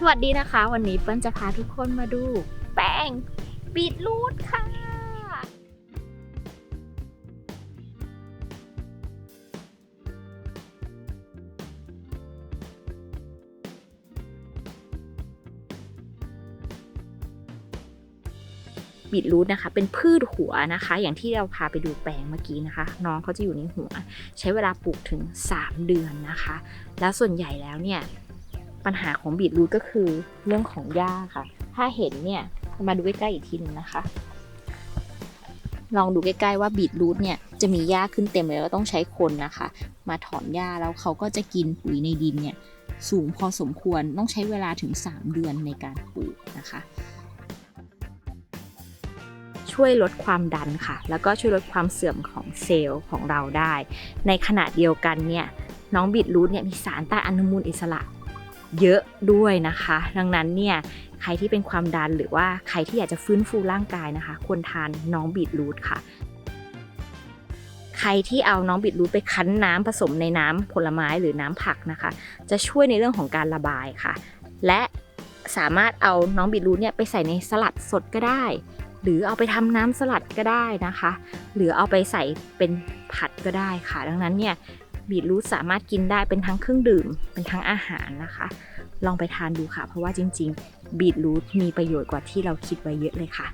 สวัสดีนะคะ วันนี้เปิ้ลจะพาทุกคนมาดู แป้งบีทรูทค่ะ บีทรูทนะคะ เป็นพืชหัวนะคะ อย่างที่เราพาไปดูแปลงเมื่อกี้นะคะ น้องเขาจะอยู่ในหัว ใช้เวลาปลูกถึง 3 เดือนนะคะ แล้วส่วนใหญ่แล้วเนี่ย ปัญหาของบีทรูทก็คือเรื่องของหญ้าค่ะ ถ้าเห็นเนี่ยมาดูใกล้ๆอีกทีนึงนะคะ ลองดูใกล้ๆว่าบีทรูทเนี่ยจะมีหญ้าขึ้นเต็มเลยแล้วต้องใช้คนนะคะ มาถอนหญ้าแล้วเขาก็จะกินปุ๋ยในดินเนี่ยสูงพอสมควรต้องใช้เวลาถึง 3 เดือนในการปลูกนะคะ ช่วยลดความดันค่ะ แล้วก็ช่วยลดความเสื่อมของเซลล์ของเราได้ ในขณะเดียวกันเนี่ยน้องบีทรูทเนี่ยมีสารต้านอนุมูลอิสระ เยอะด้วยนะคะ ดังนั้นเนี่ยใครที่เป็นความดันหรือว่าใครที่อยากจะฟื้นฟูร่างกายนะคะ ควรทานน้องบีทรูทค่ะ ใครที่เอาน้องบีทรูทไปคั้นน้ำผสมในน้ำผลไม้หรือน้ำผักนะคะ จะช่วยในเรื่องของการระบายค่ะ และสามารถเอาน้องบีทรูทเนี่ยไปใส่ในสลัดสดก็ได้ หรือเอาไปทำน้ำสลัดก็ได้นะคะ หรือเอาไปใส่เป็นผัดก็ได้ค่ะ ดังนั้นเนี่ย บีทรูทสามารถกินได้เป็นทั้งเครื่องดื่ม เป็นทั้งอาหารนะคะ ลองไปทานดูค่ะ เพราะว่าจริง ๆ บีทรูทมีประโยชน์กว่าที่เราคิดไว้เยอะเลยค่ะ